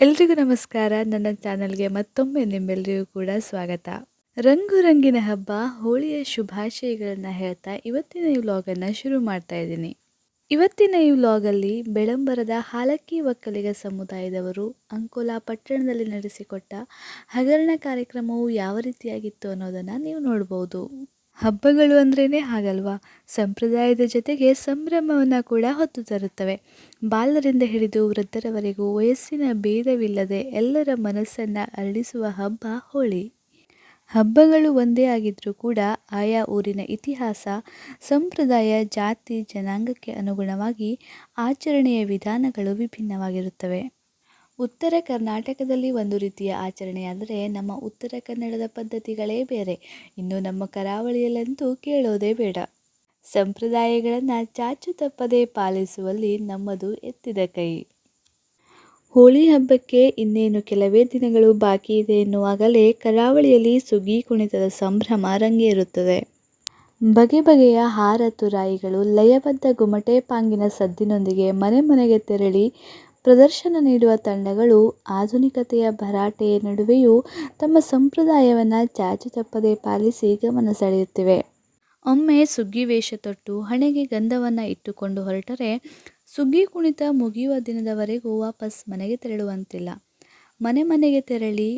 ಎಲ್ರಿಗೂ ನಮಸ್ಕಾರ. ನನ್ನ ಚಾನಲ್ಗೆ ಮತ್ತೊಮ್ಮೆ ನಿಮ್ಮೆಲ್ಲರಿಗೂ ಕೂಡ ಸ್ವಾಗತ. ರಂಗು ರಂಗಿನ ಹಬ್ಬ, ಹೋಳಿಯ ಶುಭಾಶಯಗಳನ್ನು ಹೇಳ್ತಾ ಇವತ್ತಿನ ಈ ವ್ಲಾಗನ್ನು ಶುರು ಮಾಡ್ತಾ ಇದ್ದೀನಿ. ಇವತ್ತಿನ ಈ ವ್ಲಾಗಲ್ಲಿ ಬೆಳಂಬರದ ಹಾಲಕ್ಕಿ ಒಕ್ಕಲಿಗ ಸಮುದಾಯದವರು ಅಂಕೋಲಾ ಪಟ್ಟಣದಲ್ಲಿ ನಡೆಸಿಕೊಟ್ಟ ಹಗರಣ ಕಾರ್ಯಕ್ರಮವು ಯಾವ ರೀತಿಯಾಗಿತ್ತು ಅನ್ನೋದನ್ನು ನೀವು ನೋಡ್ಬೋದು. ಹಬ್ಬಗಳು ಅಂದ್ರೇ ಹಾಗಲ್ವಾ? ಸಂಪ್ರದಾಯದ ಜೊತೆಗೆ ಸಂಭ್ರಮವನ್ನು ಕೂಡ ಹೊತ್ತು ತರುತ್ತವೆ. ಬಾಲರಿಂದ ಹಿಡಿದು ವೃದ್ಧರವರೆಗೂ ವಯಸ್ಸಿನ ಭೇದವಿಲ್ಲದೆ ಎಲ್ಲರ ಮನಸ್ಸನ್ನು ಅರಳಿಸುವ ಹಬ್ಬ ಹೋಳಿ. ಹಬ್ಬಗಳು ಒಂದೇ ಆಗಿದ್ದರೂ ಕೂಡ ಆಯಾ ಊರಿನ ಇತಿಹಾಸ, ಸಂಪ್ರದಾಯ, ಜಾತಿ, ಜನಾಂಗಕ್ಕೆ ಅನುಗುಣವಾಗಿ ಆಚರಣೆಯ ವಿಧಾನಗಳು ವಿಭಿನ್ನವಾಗಿರುತ್ತವೆ. ಉತ್ತರ ಕರ್ನಾಟಕದಲ್ಲಿ ಒಂದು ರೀತಿಯ ಆಚರಣೆಯಾದರೆ ನಮ್ಮ ಉತ್ತರ ಕನ್ನಡದ ಪದ್ಧತಿಗಳೇ ಬೇರೆ. ಇನ್ನು ನಮ್ಮ ಕರಾವಳಿಯಲ್ಲಂತೂ ಕೇಳೋದೇ ಬೇಡ. ಸಂಪ್ರದಾಯಗಳನ್ನು ಚಾಚು ತಪ್ಪದೆ ಪಾಲಿಸುವಲ್ಲಿ ನಮ್ಮದು ಎತ್ತಿದ ಕೈ. ಹೋಳಿ ಹಬ್ಬಕ್ಕೆ ಇನ್ನೇನು ಕೆಲವೇ ದಿನಗಳು ಬಾಕಿ ಇದೆ ಎನ್ನುವಾಗಲೇ ಕರಾವಳಿಯಲ್ಲಿ ಸುಗ್ಗಿ ಕುಣಿತದ ಸಂಭ್ರಮ ರಂಗೇರುತ್ತದೆ. ಬಗೆ ಬಗೆಯ ಹಾರ ತುರಾಯಿಗಳು ಲಯಬದ್ಧ ಗುಮಟೆ ಪಾಂಗಿನ ಸದ್ದಿನೊಂದಿಗೆ ಮನೆ ಮನೆಗೆ ತೆರಳಿ ಪ್ರದರ್ಶನ ನೀಡುವ ತಂಡಗಳು ಆಧುನಿಕತೆಯ ಭರಾಟೆಯ ನಡುವೆಯೂ ತಮ್ಮ ಸಂಪ್ರದಾಯವನ್ನು ಚಾಚು ತಪ್ಪದೆ ಪಾಲಿಸಿ ಗಮನ ಸೆಳೆಯುತ್ತಿವೆ. ಒಮ್ಮೆ ಸುಗ್ಗಿ ವೇಷ ತೊಟ್ಟು ಹಣೆಗೆ ಗಂಧವನ್ನು ಇಟ್ಟುಕೊಂಡು ಹೊರಟರೆ, ಸುಗ್ಗಿ ಕುಣಿತ ಮುಗಿಯುವ ದಿನದವರೆಗೂ ವಾಪಸ್ ಮನೆಗೆ ತೆರಳುವಂತಿಲ್ಲ. ಮನೆ ಮನೆಗೆ ತೆರಳಿ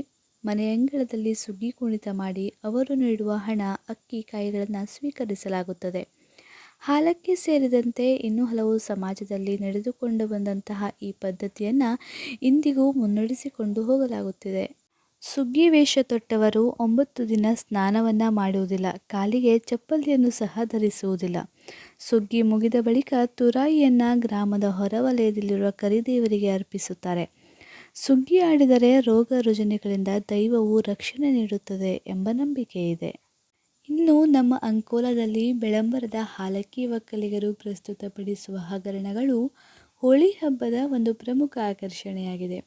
ಮನೆಯಂಗಳದಲ್ಲಿ ಸುಗ್ಗಿ ಕುಣಿತ ಮಾಡಿ ಅವರು ನೀಡುವ ಹಣ, ಅಕ್ಕಿ, ಕಾಯಿಗಳನ್ನು ಸ್ವೀಕರಿಸಲಾಗುತ್ತದೆ. ಹಾಲಕ್ಕೆ ಸೇರಿದಂತೆ ಇನ್ನೂ ಹಲವು ಸಮಾಜದಲ್ಲಿ ನಡೆದುಕೊಂಡು ಬಂದಂತಹ ಈ ಪದ್ಧತಿಯನ್ನು ಇಂದಿಗೂ ಮುನ್ನಡೆಸಿಕೊಂಡು ಹೋಗಲಾಗುತ್ತಿದೆ. ಸುಗ್ಗಿ ವೇಷ ತೊಟ್ಟವರು ಒಂಬತ್ತು ದಿನ ಸ್ನಾನವನ್ನು ಮಾಡುವುದಿಲ್ಲ, ಕಾಲಿಗೆ ಚಪ್ಪಲಿಯನ್ನು ಸಹ ಧರಿಸುವುದಿಲ್ಲ. ಸುಗ್ಗಿ ಮುಗಿದ ಬಳಿಕ ತುರಾಯಿಯನ್ನು ಗ್ರಾಮದ ಹೊರವಲಯದಲ್ಲಿರುವ ಕರಿದೇವರಿಗೆ ಅರ್ಪಿಸುತ್ತಾರೆ. ಸುಗ್ಗಿ ಆಡಿದರೆ ರೋಗ ರುಜಿನಗಳಿಂದ ದೈವವು ರಕ್ಷಣೆ ನೀಡುತ್ತದೆ ಎಂಬ ನಂಬಿಕೆ ಇದೆ ಇನ್ನು ನಮ್ಮ ಅಂಕೋಲದಲ್ಲಿ ಬೆಳಂಬರದ ಹಾಲಕ್ಕಿ ಒಕ್ಕಲಿಗರು ಪ್ರಸ್ತುತಪಡಿಸುವ ಹಗರಣಗಳು ಹೋಳಿ ಹಬ್ಬದ ಒಂದು ಪ್ರಮುಖ ಆಕರ್ಷಣೆಯಾಗಿದೆ.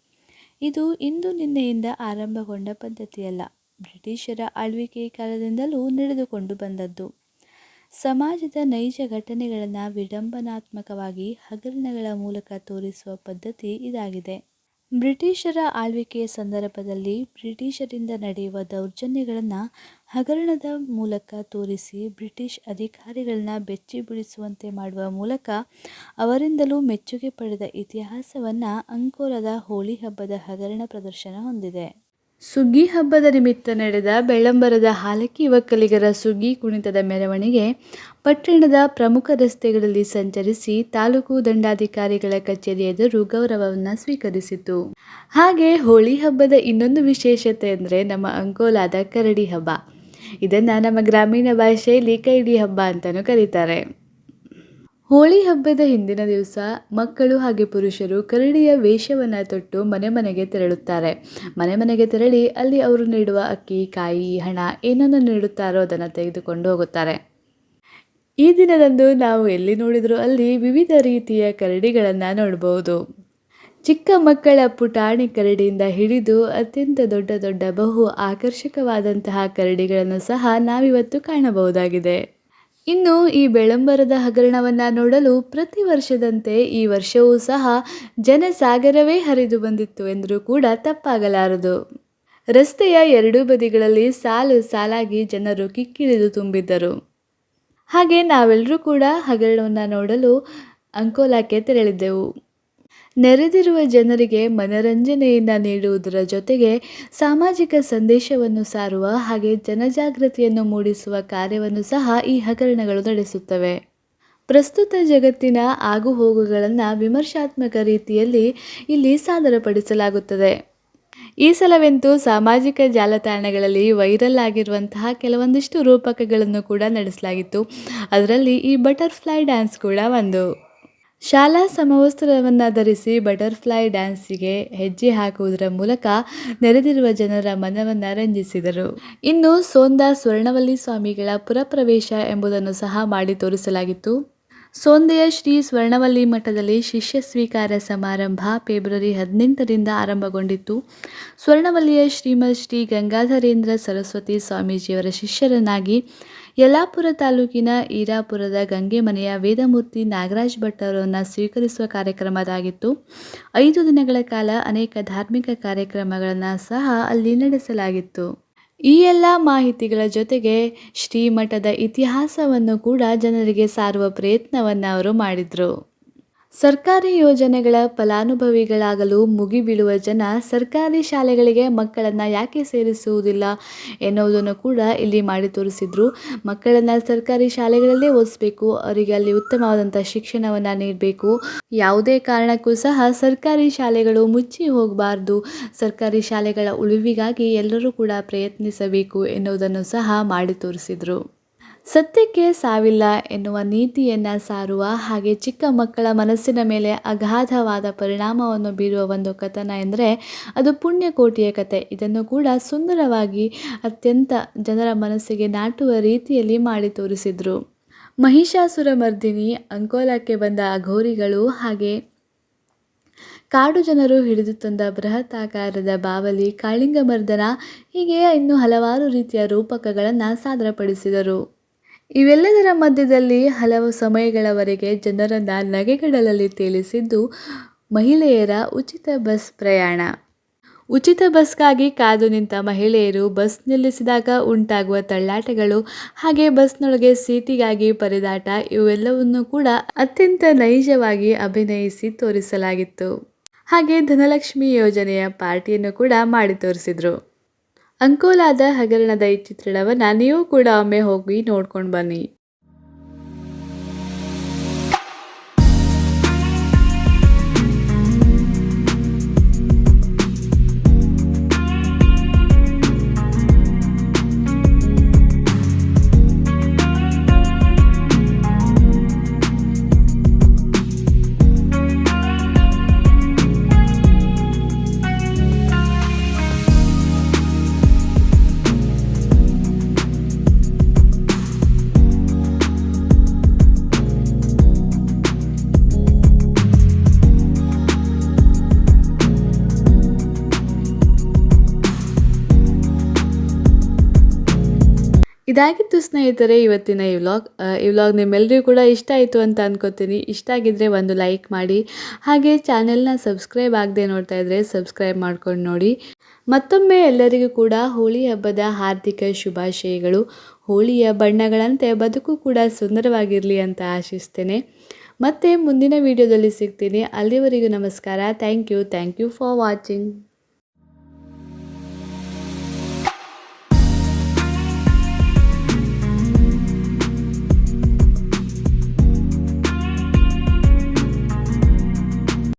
ಇದು ಇಂದು ನಿನ್ನೆಯಿಂದ ಆರಂಭಗೊಂಡ ಪದ್ಧತಿಯಲ್ಲ. ಬ್ರಿಟಿಷರ ಆಳ್ವಿಕೆ ಕಾಲದಿಂದಲೂ ನಡೆದುಕೊಂಡು ಬಂದದ್ದು. ಸಮಾಜದ ನೈಜ ಘಟನೆಗಳನ್ನು ವಿಡಂಬನಾತ್ಮಕವಾಗಿ ಹಗರಣಗಳ ಮೂಲಕ ತೋರಿಸುವ ಪದ್ಧತಿ ಇದಾಗಿದೆ. ಬ್ರಿಟಿಷರ ಆಳ್ವಿಕೆಯ ಸಂದರ್ಭದಲ್ಲಿ ಬ್ರಿಟಿಷರಿಂದ ನಡೆಯುವ ದೌರ್ಜನ್ಯಗಳನ್ನು ಹಗರಣದ ಮೂಲಕ ತೋರಿಸಿ ಬ್ರಿಟಿಷ್ ಅಧಿಕಾರಿಗಳನ್ನ ಬೆಚ್ಚಿ ಬೀಳಿಸುವಂತೆ ಮಾಡುವ ಮೂಲಕ ಅವರಿಂದಲೂ ಮೆಚ್ಚುಗೆ ಪಡೆದ ಇತಿಹಾಸವನ್ನು ಅಂಕೋಲದ ಹೋಳಿ ಹಬ್ಬದ ಹಗರಣ ಪ್ರದರ್ಶನ ಹೊಂದಿದೆ. ಸುಗ್ಗಿ ಹಬ್ಬದ ನಿಮಿತ್ತ ನಡೆದ ಬೆಳ್ಳಂಬರದ ಹಾಲಕ್ಕಿ ಒಕ್ಕಲಿಗರ ಸುಗ್ಗಿ ಕುಣಿತದ ಮೆರವಣಿಗೆ ಪಟ್ಟಣದ ಪ್ರಮುಖ ರಸ್ತೆಗಳಲ್ಲಿ ಸಂಚರಿಸಿ ತಾಲೂಕು ದಂಡಾಧಿಕಾರಿಗಳ ಕಚೇರಿ ಎದುರು ಗೌರವವನ್ನು ಸ್ವೀಕರಿಸಿತು. ಹಾಗೆ ಹೋಳಿ ಹಬ್ಬದ ಇನ್ನೊಂದು ವಿಶೇಷತೆ ಅಂದರೆ ನಮ್ಮ ಅಂಕೋಲಾದ ಕರಡಿ ಹಬ್ಬ. ಇದನ್ನು ನಮ್ಮ ಗ್ರಾಮೀಣ ಭಾಷೆಯಲ್ಲಿ ಕೈಡಿ ಹಬ್ಬ ಅಂತಲೂ ಕರೀತಾರೆ. ಹೋಳಿ ಹಬ್ಬದ ಹಿಂದಿನ ದಿವಸ ಮಕ್ಕಳು ಹಾಗೆ ಪುರುಷರು ಕರಡಿಯ ವೇಷವನ್ನು ತೊಟ್ಟು ಮನೆ ಮನೆಗೆ ತೆರಳುತ್ತಾರೆ. ಮನೆ ಮನೆಗೆ ತೆರಳಿ ಅಲ್ಲಿ ಅವರು ನೀಡುವ ಅಕ್ಕಿ, ಕಾಯಿ, ಹಣ ಏನನ್ನು ನೀಡುತ್ತಾರೋ ಅದನ್ನು ತೆಗೆದುಕೊಂಡು ಹೋಗುತ್ತಾರೆ. ಈ ದಿನದಂದು ನಾವು ಎಲ್ಲಿ ನೋಡಿದರೂ ಅಲ್ಲಿ ವಿವಿಧ ರೀತಿಯ ಕರಡಿಗಳನ್ನು ನೋಡಬಹುದು ಚಿಕ್ಕ ಮಕ್ಕಳ ಪುಟಾಣಿ ಕರಡಿಯಿಂದ ಹಿಡಿದು ಅತ್ಯಂತ ದೊಡ್ಡ ದೊಡ್ಡ ಬಹು ಆಕರ್ಷಕವಾದಂತಹ ಕರಡಿಗಳನ್ನು ಸಹ ನಾವಿವತ್ತು ಕಾಣಬಹುದಾಗಿದೆ. ಇನ್ನು ಈ ಬೆಳಂಬರದ ಹಗರಣವನ್ನು ನೋಡಲು ಪ್ರತಿ ವರ್ಷದಂತೆ ಈ ವರ್ಷವೂ ಸಹ ಜನಸಾಗರವೇ ಹರಿದು ಬಂದಿತ್ತು ಎಂದರೂ ಕೂಡ ತಪ್ಪಾಗಲಾರದು. ರಸ್ತೆಯ ಎರಡೂ ಬದಿಗಳಲ್ಲಿ ಸಾಲು ಸಾಲಾಗಿ ಜನರು ಕಿಕ್ಕಿರಿದು ತುಂಬಿದ್ದರು. ಹಾಗೆ ನಾವೆಲ್ಲರೂ ಕೂಡ ಹಗರಣವನ್ನು ನೋಡಲು ಅಂಕೋಲಾಕ್ಕೆ ತೆರಳಿದ್ದೆವು. ನೆರೆದಿರುವ ಜನರಿಗೆ ಮನರಂಜನೆಯಿಂದ ನೀಡುವುದರ ಜೊತೆಗೆ ಸಾಮಾಜಿಕ ಸಂದೇಶವನ್ನು ಸಾರುವ ಹಾಗೆ ಜನಜಾಗೃತಿಯನ್ನು ಮೂಡಿಸುವ ಕಾರ್ಯವನ್ನು ಸಹ ಈ ಹಗರಣಗಳು ನಡೆಸುತ್ತವೆ. ಪ್ರಸ್ತುತ ಜಗತ್ತಿನ ಆಗುಹೋಗುಗಳನ್ನು ವಿಮರ್ಶಾತ್ಮಕ ರೀತಿಯಲ್ಲಿ ಇಲ್ಲಿ ಸಾದರಪಡಿಸಲಾಗುತ್ತದೆ. ಈ ಸಲವೆಂತೂ ಸಾಮಾಜಿಕ ಜಾಲತಾಣಗಳಲ್ಲಿ ವೈರಲ್ ಆಗಿರುವಂತಹ ಕೆಲವೊಂದಿಷ್ಟು ರೂಪಕಗಳನ್ನು ಕೂಡ ನಡೆಸಲಾಗಿತ್ತು. ಅದರಲ್ಲಿ ಈ ಬಟರ್ಫ್ಲೈ ಡ್ಯಾನ್ಸ್ ಕೂಡ ಒಂದು. ಶಾಲಾ ಸಮವಸ್ತ್ರವನ್ನು ಧರಿಸಿ ಬಟರ್ಫ್ಲೈ ಡ್ಯಾನ್ಸಿಗೆ ಹೆಜ್ಜೆ ಹಾಕುವುದರ ಮೂಲಕ ನೆರೆದಿರುವ ಜನರ ಮನವನ್ನು ರಂಜಿಸಿದರು. ಇನ್ನು ಸೋಂದಾ ಸ್ವರ್ಣವಲ್ಲಿ ಸ್ವಾಮಿಗಳ ಪುರಪ್ರವೇಶ ಎಂಬುದನ್ನು ಸಹ ಮಾಡಿ ತೋರಿಸಲಾಗಿತ್ತು. ಸೋಂದೆಯ ಶ್ರೀ ಸ್ವರ್ಣವಲ್ಲಿ ಮಠದಲ್ಲಿ ಶಿಷ್ಯ ಸ್ವೀಕಾರ ಸಮಾರಂಭ ಫೆಬ್ರವರಿ ಹದಿನೆಂಟರಿಂದ ಆರಂಭಗೊಂಡಿತ್ತು. ಸ್ವರ್ಣವಲ್ಲಿಯ ಶ್ರೀಮದ್ ಶ್ರೀ ಗಂಗಾಧರೇಂದ್ರ ಸರಸ್ವತಿ ಸ್ವಾಮೀಜಿಯವರ ಶಿಷ್ಯರನ್ನಾಗಿ ಯಲ್ಲಾಪುರ ತಾಲೂಕಿನ ಈರಾಪುರದ ಗಂಗೆ ಮನೆಯ ವೇದಮೂರ್ತಿ ನಾಗರಾಜ್ ಭಟ್ ಅವರನ್ನು ಸ್ವೀಕರಿಸುವ ಕಾರ್ಯಕ್ರಮದಾಗಿತ್ತು. ಐದು ದಿನಗಳ ಕಾಲ ಅನೇಕ ಧಾರ್ಮಿಕ ಕಾರ್ಯಕ್ರಮಗಳನ್ನು ಸಹ ಅಲ್ಲಿ ನಡೆಸಲಾಗಿತ್ತು. ಈ ಎಲ್ಲ ಮಾಹಿತಿಗಳ ಜೊತೆಗೆ ಶ್ರೀಮಠದ ಇತಿಹಾಸವನ್ನು ಕೂಡ ಜನರಿಗೆ ಸಾರುವ ಪ್ರಯತ್ನವನ್ನು ಅವರು ಮಾಡಿದರು. ಸರ್ಕಾರಿ ಯೋಜನೆಗಳ ಫಲಾನುಭವಿಗಳಾಗಲು ಮುಗಿಬೀಳುವ ಜನ ಸರ್ಕಾರಿ ಶಾಲೆಗಳಿಗೆ ಮಕ್ಕಳನ್ನು ಯಾಕೆ ಸೇರಿಸುವುದಿಲ್ಲ ಎನ್ನುವುದನ್ನು ಕೂಡ ಇಲ್ಲಿ ಮಾಡಿ ತೋರಿಸಿದ್ರು. ಮಕ್ಕಳನ್ನು ಸರ್ಕಾರಿ ಶಾಲೆಗಳಲ್ಲೇ ಓದಿಸ್ಬೇಕು, ಅವರಿಗೆ ಅಲ್ಲಿ ಉತ್ತಮವಾದಂಥ ಶಿಕ್ಷಣವನ್ನು ನೀಡಬೇಕು. ಯಾವುದೇ ಕಾರಣಕ್ಕೂ ಸಹ ಸರ್ಕಾರಿ ಶಾಲೆಗಳು ಮುಚ್ಚಿ ಹೋಗಬಾರ್ದು. ಸರ್ಕಾರಿ ಶಾಲೆಗಳ ಉಳಿವಿಗಾಗಿ ಎಲ್ಲರೂ ಕೂಡ ಪ್ರಯತ್ನಿಸಬೇಕು ಎನ್ನುವುದನ್ನು ಸಹ ಮಾಡಿ ತೋರಿಸಿದರು. ಸತ್ಯಕ್ಕೆ ಸಾವಿಲ್ಲ ಎನ್ನುವ ನೀತಿಯನ್ನು ಸಾರುವ ಹಾಗೆ ಚಿಕ್ಕ ಮಕ್ಕಳ ಮನಸ್ಸಿನ ಮೇಲೆ ಅಗಾಧವಾದ ಪರಿಣಾಮವನ್ನು ಬೀರುವ ಒಂದು ಕಥನ ಎಂದರೆ ಅದು ಪುಣ್ಯಕೋಟಿಯ ಕತೆ. ಇದನ್ನು ಕೂಡ ಸುಂದರವಾಗಿ ಅತ್ಯಂತ ಜನರ ಮನಸ್ಸಿಗೆ ನಾಟುವ ರೀತಿಯಲ್ಲಿ ಮಾಡಿ ತೋರಿಸಿದರು. ಮಹಿಷಾಸುರ ಮರ್ದಿನಿ, ಅಂಕೋಲಕ್ಕೆ ಬಂದ ಅಘೋರಿಗಳು ಹಾಗೆ ಕಾಡು ಜನರು ಹಿಡಿದು ತಂದ ಬೃಹತ್ ಆಕಾರದ ಬಾವಲಿ, ಕಾಳಿಂಗಮರ್ದನ ಹೀಗೆ ಇನ್ನು ಹಲವಾರು ರೀತಿಯ ರೂಪಕಗಳನ್ನು ಸಾದರಪಡಿಸಿದರು. ಇವೆಲ್ಲದರ ಮಧ್ಯದಲ್ಲಿ ಹಲವು ಸಮಯಗಳವರೆಗೆ ಜನರನ್ನು ನಗೆಗಡಲಲ್ಲಿ ತೇಲಿಸಿದ್ದು ಮಹಿಳೆಯರ ಉಚಿತ ಬಸ್ ಪ್ರಯಾಣ. ಉಚಿತ ಬಸ್ಗಾಗಿ ಕಾದು ನಿಂತ ಮಹಿಳೆಯರು ಬಸ್ ನಿಲ್ಲಿಸಿದಾಗ ಉಂಟಾಗುವ ತಳ್ಳಾಟಗಳು ಹಾಗೆ ಬಸ್ನೊಳಗೆ ಸೀಟಿಗಾಗಿ ಪರಿದಾಟ ಇವೆಲ್ಲವನ್ನು ಕೂಡ ಅತ್ಯಂತ ನೈಜವಾಗಿ ಅಭಿನಯಿಸಿ ತೋರಿಸಲಾಗಿತ್ತು. ಹಾಗೆ ಧನಲಕ್ಷ್ಮಿ ಯೋಜನೆಯ ಪಾರ್ಟಿಯನ್ನು ಕೂಡ ಮಾಡಿ ತೋರಿಸಿದ್ರು. ಅಂಕೋಲಾದ ಹಗರಣದ ಈ ಚಿತ್ರಣವನ್ನು ನೀವು ಕೂಡ ಒಮ್ಮೆ ಹೋಗಿ ನೋಡ್ಕೊಂಡು ಬನ್ನಿ. ಇದಾಗಿತ್ತು ಸ್ನೇಹಿತರೆ ಇವತ್ತಿನ ಈ ವ್ಲಾಗ್ ಈ ವ್ಲಾಗ್ ನಿಮ್ಮೆಲ್ಲರಿಗೂ ಕೂಡ ಇಷ್ಟ ಆಯಿತು ಅಂತ ಅನ್ಕೋತೀನಿ. ಇಷ್ಟ ಆಗಿದ್ದರೆ ಒಂದು ಲೈಕ್ ಮಾಡಿ. ಹಾಗೆ ಚಾನೆಲ್ನ ಸಬ್ಸ್ಕ್ರೈಬ್ ಆಗದೆ ನೋಡ್ತಾ ಇದ್ದರೆ ಸಬ್ಸ್ಕ್ರೈಬ್ ಮಾಡ್ಕೊಂಡು ನೋಡಿ. ಮತ್ತೊಮ್ಮೆ ಎಲ್ಲರಿಗೂ ಕೂಡ ಹೋಳಿ ಹಬ್ಬದ ಹಾರ್ದಿಕ ಶುಭಾಶಯಗಳು. ಹೋಳಿಯ ಬಣ್ಣಗಳಂತೆ ಬದುಕು ಕೂಡ ಸುಂದರವಾಗಿರಲಿ ಅಂತ ಆಶಿಸ್ತೇನೆ. ಮತ್ತೆ ಮುಂದಿನ ವಿಡಿಯೋದಲ್ಲಿ ಸಿಗ್ತೀನಿ. ಅಲ್ಲಿವರೆಗೂ ನಮಸ್ಕಾರ. Thank you. Thank you for watching.